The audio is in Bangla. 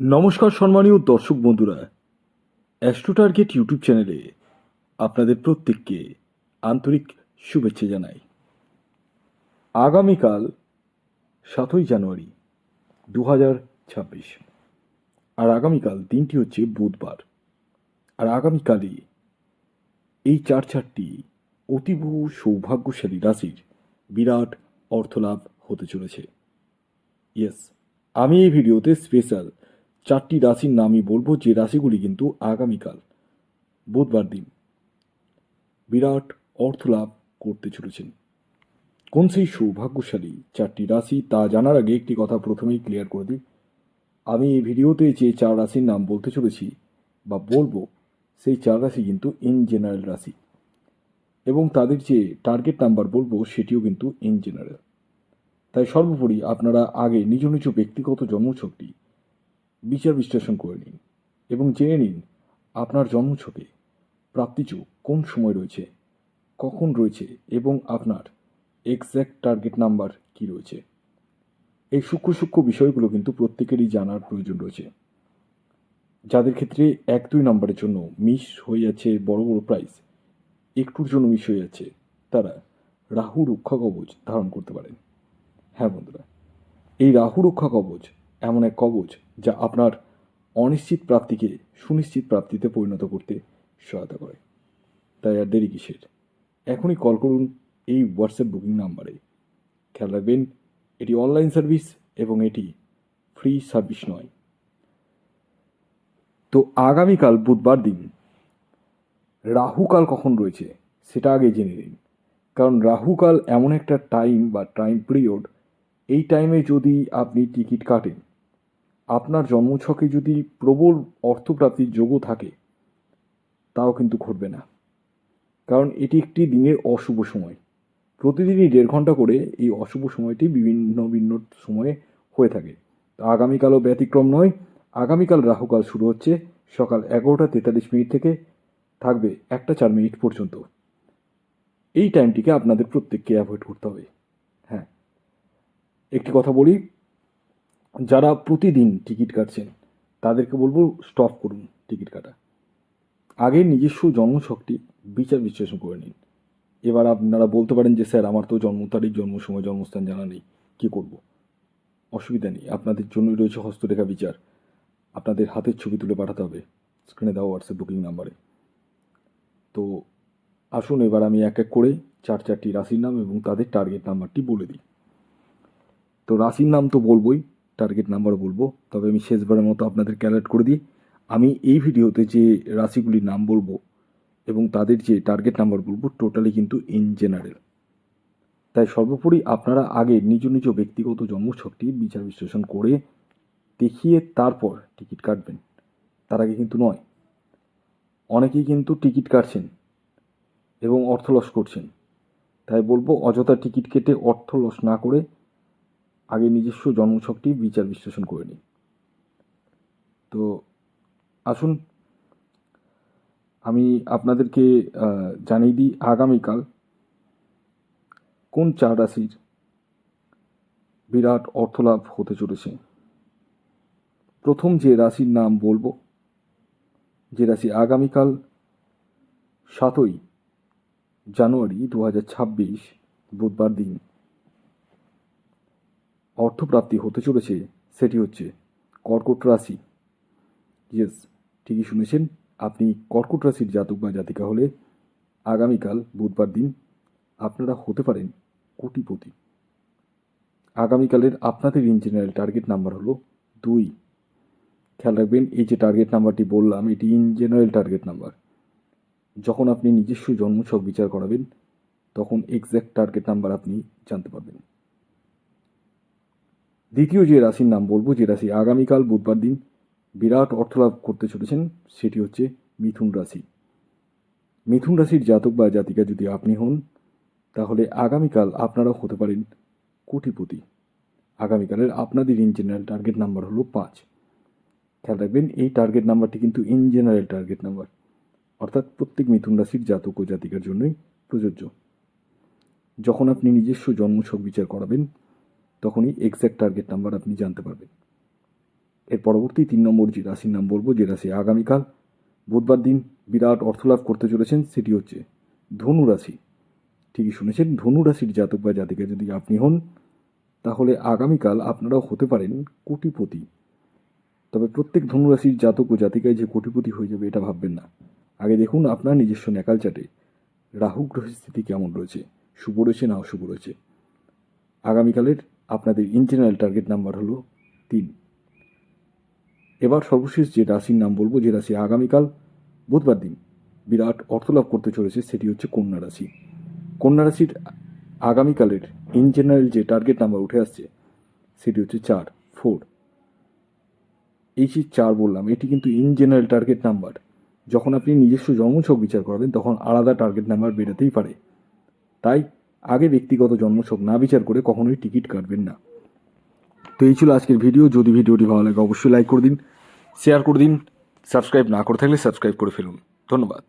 নমস্কার সম্মানীয় দর্শক বন্ধুরা। অ্যাস্ট্রো টার্গেট ইউটিউব চ্যানেলে আপনাদের প্রত্যেককে আন্তরিক শুভেচ্ছা জানাই। আগামীকাল সাতই জানুয়ারি দু হাজার ছাব্বিশ। আর আগামীকাল দিনটি হচ্ছে বুধবার। আর আগামীকালই এই চার চারটি অতীব সৌভাগ্যশালী রাশির বিরাট অর্থলাভ হতে চলেছে। ইয়েস আমি এই ভিডিওতে স্পেশাল চারটি রাশির নামই বলব, যে রাশিগুলি কিন্তু আগামীকাল, বুধবার দিন বিরাট অর্থ লাভ করতে চলেছেন। কোন সেই সৌভাগ্যশালী চারটি রাশি, তা জানার আগে একটি কথা প্রথমেই ক্লিয়ার করে দিই। আমি এই ভিডিওতে যে চার রাশির নাম বলতে চলেছি বা বলব, সেই চার রাশি কিন্তু ইন জেনারেল রাশি। এবং তাদের যে টার্গেট নাম্বার বলব, সেটিও কিন্তু ইন জেনারেল তাই সর্বোপরি আপনারা আগে নিজ নিজ ব্যক্তিগত জন্মছকটি বিচার বিশ্লেষণ করে নিন এবং জেনে নিন আপনার জন্মছকে, প্রাপ্তিযোগ কোন সময় রয়েছে, কখন রয়েছে এবং আপনার এক্স্যাক্ট টার্গেট নাম্বার কি রয়েছে। এই সূক্ষ্ম সূক্ষ্ম বিষয়গুলো কিন্তু প্রত্যেকেরই জানার প্রয়োজন রয়েছে। যাদের ক্ষেত্রে এক দুই নম্বরের জন্য মিস হয়ে যাচ্ছে বড় বড় প্রাইস একটুর জন্য মিস হয়ে যাচ্ছে, তারা রাহু রক্ষা কবচ ধারণ করতে পারেন। হ্যাঁ বন্ধুরা, এই রাহু রক্ষা কবচ এমন এক কবচ যা আপনার অনিশ্চিত প্রাপ্তিকে সুনিশ্চিত প্রাপ্তিতে পরিণত করতে সহায়তা করে। তাই আর দেরি কিসের? এখনই কল করুন এই হোয়াটসঅ্যাপ বুকিং নাম্বারে খেয়াল রাখবেন, এটি অনলাইন সার্ভিস এবং এটি ফ্রি সার্ভিস নয়। তো আগামীকাল বুধবার দিন, রাহুকাল কখন রয়েছে সেটা আগে জেনে নিন। কারণ রাহুকাল এমন একটা টাইম বা টাইম পিরিয়ড এই টাইমে যদি আপনি টিকিট কাটেন আপনার জন্মছকে যদি প্রবল অর্থপ্রাপ্তির যোগও থাকে, তাও কিন্তু ঘটবে না। কারণ এটি একটি দিনের অশুভ সময়। প্রতিদিনই দেড় ঘণ্টা করে এই অশুভ সময়টি বিভিন্ন ভিন্ন সময়ে হয়ে থাকে। আগামীকালও ব্যতিক্রম নয়, আগামীকাল রাহুকাল শুরু হচ্ছে, সকাল এগারোটা তেতাল্লিশ মিনিট থেকে থাকবে একটা চার মিনিট পর্যন্ত। এই টাইমটিকে আপনাদের প্রত্যেককে অ্যাভয়েড করতে হবে। হ্যাঁ। একটি কথা বলি যারা প্রতিদিন টিকিট কাটছেন, তাদেরকে বলব স্টপ করুন টিকিট কাটা। আগে নিজস্ব জন্মশক্তি বিচার বিশ্লেষণ করে নিন। এবার আপনারা বলতে পারেন যে, স্যার, আমার তো জন্ম তারিখ, জন্ম সময়, জন্মস্থান জানা নেই, কী করব? অসুবিধা নেই, আপনাদের জন্যই রয়েছে হস্তরেখা বিচার। আপনাদের হাতের ছবি তুলে পাঠাতে হবে স্ক্রিনে দেওয়া হোয়াটসঅ্যাপ বুকিং নাম্বারে তো আসুন, এবার আমি এক এক করে চার চারটি রাশির নাম এবং তাদের টার্গেট নাম্বারটি বলে দিই। তো রাশির নাম তো বলবোই টার্গেট নাম্বার বলব। তবে আমি শেষবারের মতো আপনাদের ক্যালেক্ট করে দিই, আমি এই ভিডিওতে যে রাশিগুলির নাম বলব এবং তাদের যে টার্গেট নাম্বার বলব টোটালি কিন্তু ইন জেনারেল তাই সর্বোপরি আপনারা আগে নিজ নিজ ব্যক্তিগত জন্মছকটি বিচার বিশ্লেষণ করে দেখিয়ে তারপর টিকিট কাটবেন। তার আগে কিন্তু নয়, অনেকেই কিন্তু টিকিট কাটছেন এবং অর্থ লস করছেন। তাই বলব, অযথা টিকিট কেটে অর্থ লস না করে আগে নিজস্ব জন্মছকটি বিচার বিশ্লেষণ করে নিই। তো আসুন, আমি আপনাদেরকে জানিয়ে দিই আগামীকাল কোন চার রাশির বিরাট অর্থলাভ হতে চলেছে। প্রথম যে রাশির নাম বলব, যে রাশি আগামীকাল সাতই জানুয়ারি দু হাজার ছাব্বিশ বুধবার দিন। অর্থপ্রাপ্তি হতে চলেছে, সেটি হচ্ছে কর্কট রাশি। ইয়েস ঠিকই শুনেছেন। আপনি কর্কট রাশির জাতক বা জাতিকা হলে আগামীকাল বুধবার দিন আপনারা হতে পারেন কোটিপতি। আগামীকালের আপনাদের ইন জেনারেল টার্গেট নাম্বার হলো দুই। খেয়াল রাখবেন, এই যে টার্গেট নাম্বারটি বললাম, এটি ইন জেনারেল টার্গেট নাম্বার। যখন আপনি নিজস্ব জন্মছক বিচার করাবেন, তখন এক্স্যাক্ট টার্গেট নাম্বার আপনি জানতে পারবেন। দ্বিতীয় যে রাশির নাম বলব, যে রাশি আগামীকাল বুধবার দিন বিরাট অর্থলাভ করতে চলেছেন, সেটি হচ্ছে মিথুন রাশি। মিথুন রাশির জাতক বা জাতিকা যদি আপনি হন, তাহলে আগামীকাল আপনারাও হতে পারেন কোটিপতি। আগামীকালের আপনাদের ইন জেনারেল টার্গেট নাম্বার হলো পাঁচ। খেয়াল রাখবেন, এই টার্গেট নাম্বারটি কিন্তু ইন জেনারেল টার্গেট নাম্বার অর্থাৎ প্রত্যেক মিথুন রাশির জাতক ও জাতিকার জন্যই প্রযোজ্য। যখন আপনি নিজস্ব জন্মছক বিচার করাবেন তখনই এক্স্যাক্ট টার্গেট নাম্বার আপনি জানতে পারবেন। এর পরবর্তী তিন নম্বর যে রাশির নাম বলব, যে রাশি আগামীকাল, বুধবার দিন বিরাট অর্থলাভ করতে চলেছেন, সেটি হচ্ছে ধনু রাশি। ঠিকই শুনেছেন, ধনু রাশির জাতক বা জাতিকা যদি আপনি হন, তাহলে আগামীকাল আপনারাও হতে পারেন কোটিপতি। তবে প্রত্যেক ধনুরাশির জাতক ও জাতিকায় যে কোটিপতি হয়ে যাবে, এটা ভাববেন না। আগে দেখুন আপনার নিজস্ব ন্যাকাল চাটে রাহু গ্রহের স্থিতি কেমন রয়েছে, শুভ রয়েছে না অশুভ রয়েছে। আগামীকালের আপনাদের ইন জেনারেল টার্গেট নাম্বার হলো তিন। এবার সর্বশেষ যে রাশির নাম বলব, যে রাশি আগামীকাল বুধবার দিন বিরাট অর্থলাভ করতে চলেছে, সেটি হচ্ছে কন্যা রাশি। কন্যা রাশির আগামীকালের ইন জেনারেল যে টার্গেট নাম্বার উঠে আসছে, সেটি হচ্ছে চার ফোর এই যে চার বললাম, এটি কিন্তু ইন জেনারেল টার্গেট নাম্বার যখন আপনি নিজস্ব জন্মছক বিচার করবেন, তখন আলাদা টার্গেট নাম্বার বেরোতেই পারে। তাই আগে ব্যক্তিগত জন্মছক না বিচার করে কখনোই টিকিট কাটবেন না। তো এই ছিল আজকের ভিডিও। যদি ভিডিওটি ভালো লাগে, অবশ্যই লাইক করে দিন শেয়ার করে দিন সাবস্ক্রাইব না করে থাকলে সাবস্ক্রাইব করে ফেলুন। ধন্যবাদ।